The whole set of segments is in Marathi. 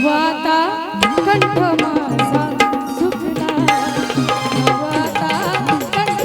नवाता कंठ माझा सुखला. नवाता कंठ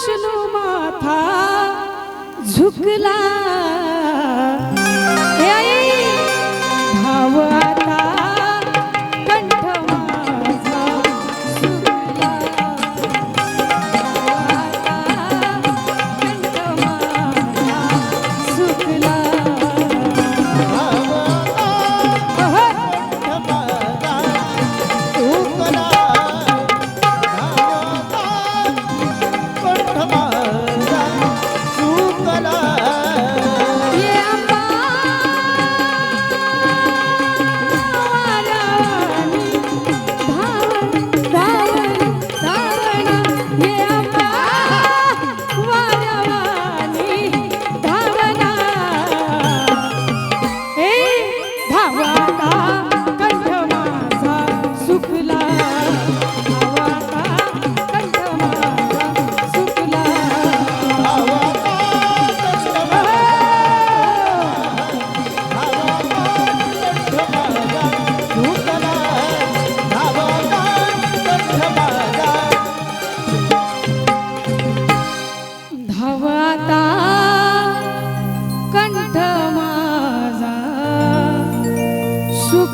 વિષ્ણુ માથા ઝુકલા Şu